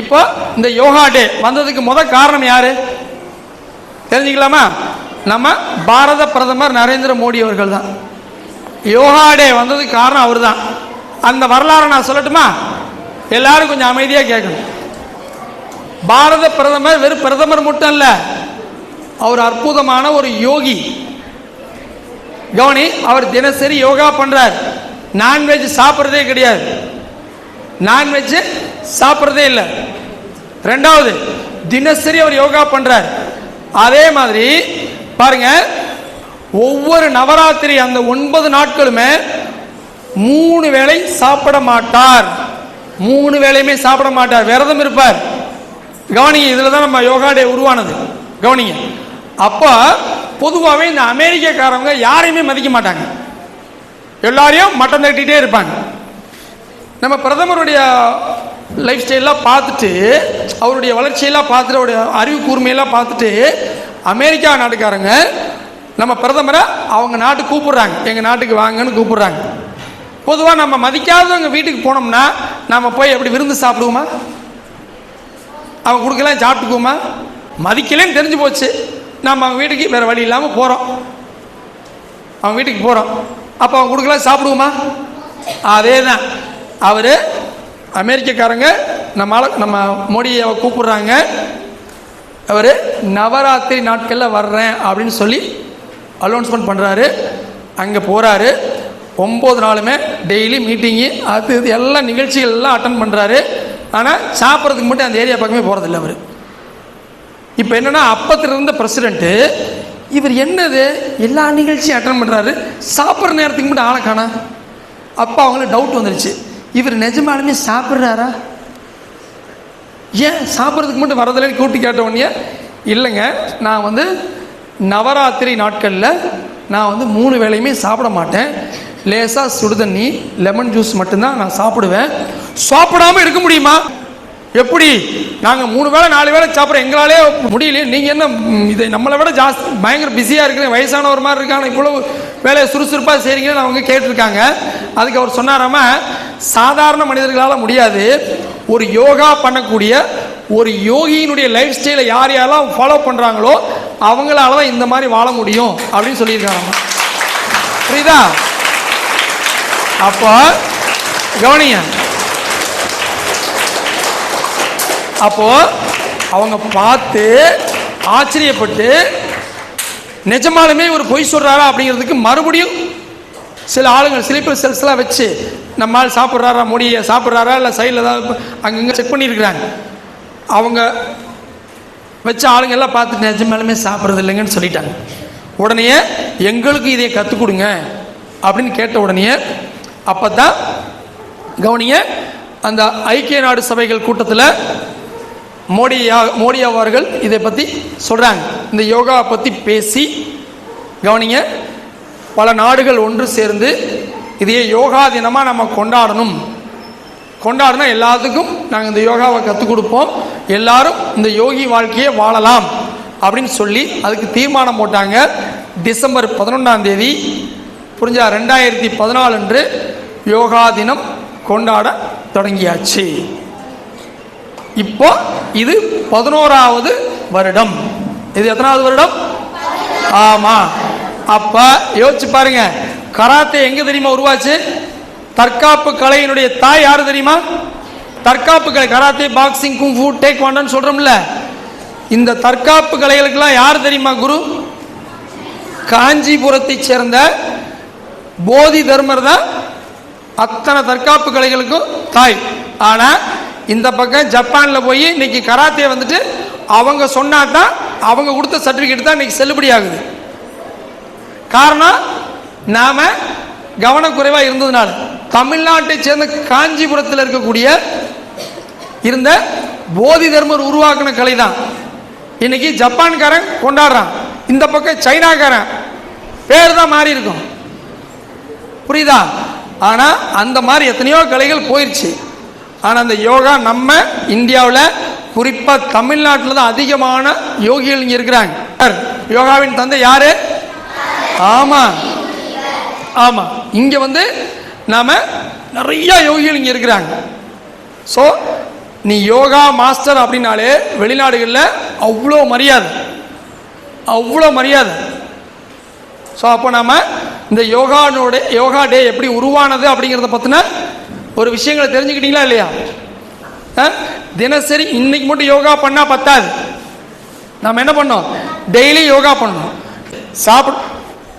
இப்போ இந்த யோகா டே வந்ததுக்கு முத காரணம் யாரு? தெரிஞ்சுக்கலாமா? நம்ம பாரத பிரதமர் நரேந்திர மோடி அவர்கள் தான். யோகா டே வந்ததுக்கு காரணம் அவர் தான் அந்த வரலாறை நான் சொல்லட்டுமா? எல்லாரும் கொஞ்சம் அமைதியாக கேட்கணும். பாரத பிரதமர் வெறும் பிரதமர் மட்டும் இல்லை அவர் அற்புதமான ஒரு யோகி. கவனி அவர் தினசரி யோகா பண்றார். நான்வெஜ் சாப்பிட்றதே கிடையாது. நான்வெஜ் சாப்பிட்றதே இல்லை. ரெண்டாவது தினசரி அவர் யோகா பண்ணுறார் அதே மாதிரி பாருங்க ஒவ்வொரு நவராத்திரி அந்த ஒன்பது நாட்களுமே மூணு வேளை சாப்பிட மாட்டார். மூணு வேளையுமே சாப்பிட மாட்டார். விரதம் இருப்பார். கவனிங்க இதில் தான் நம்ம யோகா டே உருவானது. கவனிங்க. அப்போ பொதுவாகவே இந்த அமெரிக்கக்காரவங்க யாரையுமே மதிக்க மாட்டாங்க. எல்லாரையும் மட்டம் தட்டிகிட்டே இருப்பாங்க. நம்ம பிரதமருடைய லைஃப் ஸ்டைலாம் பார்த்துட்டு அவருடைய வளர்ச்சியெல்லாம் பார்த்துட்டு அவருடைய அறிவு கூர்மையெல்லாம் பார்த்துட்டு அமெரிக்கா நாட்டுக்காரங்க நம்ம பிரதமரை அவங்க நாட்டுக்கு கூப்பிடுறாங்க. எங்கள் நாட்டுக்கு வாங்கன்னு கூப்பிடுறாங்க. பொதுவாக நம்ம மதிக்காதவங்க வீட்டுக்கு போனோம்னா நம்ம போய் எப்படி விருந்து சாப்பிடுவோமா? அவங்க கொடுக்கலாம் சாப்பிட்டுக்குவோமா? மதிக்கலன்னு தெரிஞ்சு போச்சு. நம்ம அவங்க வீட்டுக்கு வேறு வழி இல்லாமல் போகிறோம் அவங்க வீட்டுக்கு போகிறோம் அப்போ அவங்க கொடுக்கலாம் சாப்பிடுவோமா? அதே தான் அவர் அமெரிக்கக்காரங்க நம்மளால நம்ம மோடியை கூப்பிடுறாங்க. அவர் நவராத்திரி நாட்களில் வர்றேன் அப்படின்னு சொல்லி அலௌன்ஸ்மெண்ட் பண்ணுறாரு அங்கே போகிறாரு ஒம்பது நாளுமே டெய்லி மீட்டிங்கு அது இது எல்லா நிகழ்ச்சிகள் எல்லாம் அட்டன் பண்ணுறாரு ஆனால் சாப்பிட்றதுக்கு மட்டும் அந்த ஏரியா பக்கமே போகிறதில்ல அவர். இப்போ என்னன்னா அப்பத்தில் இருந்த பிரசிடென்ட்டு இவர் என்னது? எல்லா நிகழ்ச்சியும் அட்டன் பண்ணுறாரு சாப்பிட்ற நேரத்துக்கு மட்டும் ஆளை காணா. அப்போ அவங்களுக்கு டவுட் வந்துருச்சு. இவர் நிஜமாலுமே சாப்பிட்றாரா? ஏன் சாப்பிட்றதுக்கு மட்டும் வரதில்லைன்னு கூட்டி கேட்ட உடனே இல்லைங்க நான் வந்து நவராத்திரி நாட்களில் நான் வந்து மூணு வேளையுமே சாப்பிட மாட்டேன். லேசாக சுடுதண்ணி லெமன் ஜூஸ் மட்டும்தான் நான் சாப்பிடுவேன். சாப்பிடாம இருக்க முடியுமா? எப்படி? நாங்கள் மூணு வேளை நாலு வேளை சாப்பிட்றோம் எங்களாலே முடியலையே. நீங்கள் என்ன இதை நம்மளை விட ஜாஸ்தி பயங்கர பிஸியாக இருக்கிறேன் வயசானவர் மாதிரி இருக்காங்க இவ்வளோ வேலையை சுறுசுறுப்பாக செய்கிறீங்கன்னு அவங்க கேட்டிருக்காங்க. அதுக்கு அவர் சொன்னாராம சாதாரண மனிதர்களால் முடியாது. ஒரு யோகா பண்ணக்கூடிய ஒரு யோகியினுடைய லைஃப் ஸ்டைலை யார் யாரெல்லாம் ஃபாலோ பண்ணுறாங்களோ அவங்களால தான் இந்த மாதிரி வாழ முடியும் அப்படின்னு சொல்லியிருக்காங்க. புரியுதா? அப்போ கவனிங்க. அப்போ அவங்க பார்த்து ஆச்சரியப்பட்டு நிஜமாலுமே ஒரு பொய் சொல்றாரா அப்படிங்கிறதுக்கு மறுபடியும் சில ஆளுங்கள் ஸ்லீப்பர் செல்ஸ்லாம் வச்சு நம்ம ஆள் சாப்பிட்றாரா முடிய சாப்பிட்றாரா இல்லை சைடில் ஏதாவது அங்கங்கே செக் பண்ணியிருக்கிறாங்க. அவங்க வச்ச ஆளுங்க எல்லாம் பார்த்துட்டு நிஜமாலுமே சாப்பிட்றது இல்லைங்கன்னு சொல்லிட்டாங்க. உடனே எங்களுக்கு இதை கற்றுக் கொடுங்க அப்படின்னு கேட்ட உடனே அப்போ தான் கவனிங்க அந்த ஐக்கிய நாடு சபைகள் கூட்டத்தில் மோடியா மோடி அவர்கள் இதை பற்றி சொல்கிறாங்க இந்த யோகா பற்றி பேசி கவனிங்க பல நாடுகள் ஒன்று சேர்ந்து இதையே யோகா தினமாக நம்ம கொண்டாடணும். கொண்டாடினா எல்லாத்துக்கும் நாங்கள் இந்த யோகாவை கற்றுக் கொடுப்போம். எல்லாரும் இந்த யோகி வாழ்க்கையை வாழலாம் அப்படின்னு சொல்லி அதுக்கு தீர்மானம் போட்டாங்க. டிசம்பர் பதினொன்றாம் தேதி புரிஞ்சா ரெண்டாயிரத்தி பதினாலு அன்று யோகா தினம் கொண்டாட தொடங்கியாச்சு. இப்போ இது பதினோராவது வருடம். இது எத்தனாவது வருடம்? ஆமாம் அப்ப யோசிச்சு பாருங்க கராத்தே எங்க தெரியுமா உருவாச்சு? தற்காப்பு கலையினுடைய தாய் யாரு தெரியுமா? தற்காப்பு கலை கராத்தே பாக்ஸிங் குங்ஃபூ டேக் வாண்டான்னு சொல்றோம்ல. இந்த தற்காப்பு கலைகளுக்கெல்லாம் யார் தெரியுமா குரு? காஞ்சிபுரத்தை சேர்ந்த போதி தர்மர் தான் அத்தனை தற்காப்பு கலைகளுக்கும் தாய். ஆனா இந்த பக்கம் ஜப்பான்ல போய் இன்னைக்கு கராத்தே வந்துட்டு அவங்க சொன்னா தான் அவங்க கொடுத்த சர்டிபிகேட் தான் இன்னைக்கு செல்லுபடி ஆகுது காரணம் நாம கவனக்குறைவா இருந்ததுனால. தமிழ்நாட்டை சேர்ந்த காஞ்சிபுரத்தில் இருக்கக்கூடிய இருந்த போதி தர்மர் உருவாக்கின கலை தான் இன்னைக்கு ஜப்பான்காரன் கொண்டாடுறான். இந்த பக்கம் சைனாக்காரன். பேர் தான் மாறி இருக்கும் புரியுதா? ஆனால் அந்த மாதிரி எத்தனையோ கலைகள் போயிடுச்சு ஆனால் அந்த யோகா நம்ம இந்தியாவில் குறிப்பாக தமிழ்நாட்டில் தான் அதிகமான யோகிகள் இங்கே இருக்கிறாங்க. யோகாவின் தந்தை யாரு? ஆமா. ஆமா. இங்க வந்து நாம நிறைய யோகிகள் இங்க இருக்கிறாங்க. ஸோ நீ யோகா மாஸ்டர் அப்படின்னாலே வெளிநாடுகளில் அவ்வளோ மரியாதை. அவ்வளோ மரியாதை. ஸோ அப்போ நாம் இந்த யோகானோட யோகா டே எப்படி உருவானது அப்படிங்கிறத பற்றின ஒரு விஷயங்களை தெரிஞ்சுக்கிட்டீங்களா இல்லையா? ஆ? தினசரி இன்னைக்கு மட்டும் யோகா பண்ணால் பத்தாது. நம்ம என்ன பண்ணோம்? டெய்லி யோகா பண்ணணும். சாப்பிடு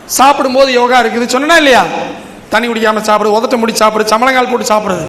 சாப்பிடும்போது யோகா இருக்குது. சொன்னா இல்லையா? தண்ணி குடிக்காமல் சாப்பிடு உதட்ட முடி சாப்பிடு சமளங்கால் போட்டு சாப்பிடுறது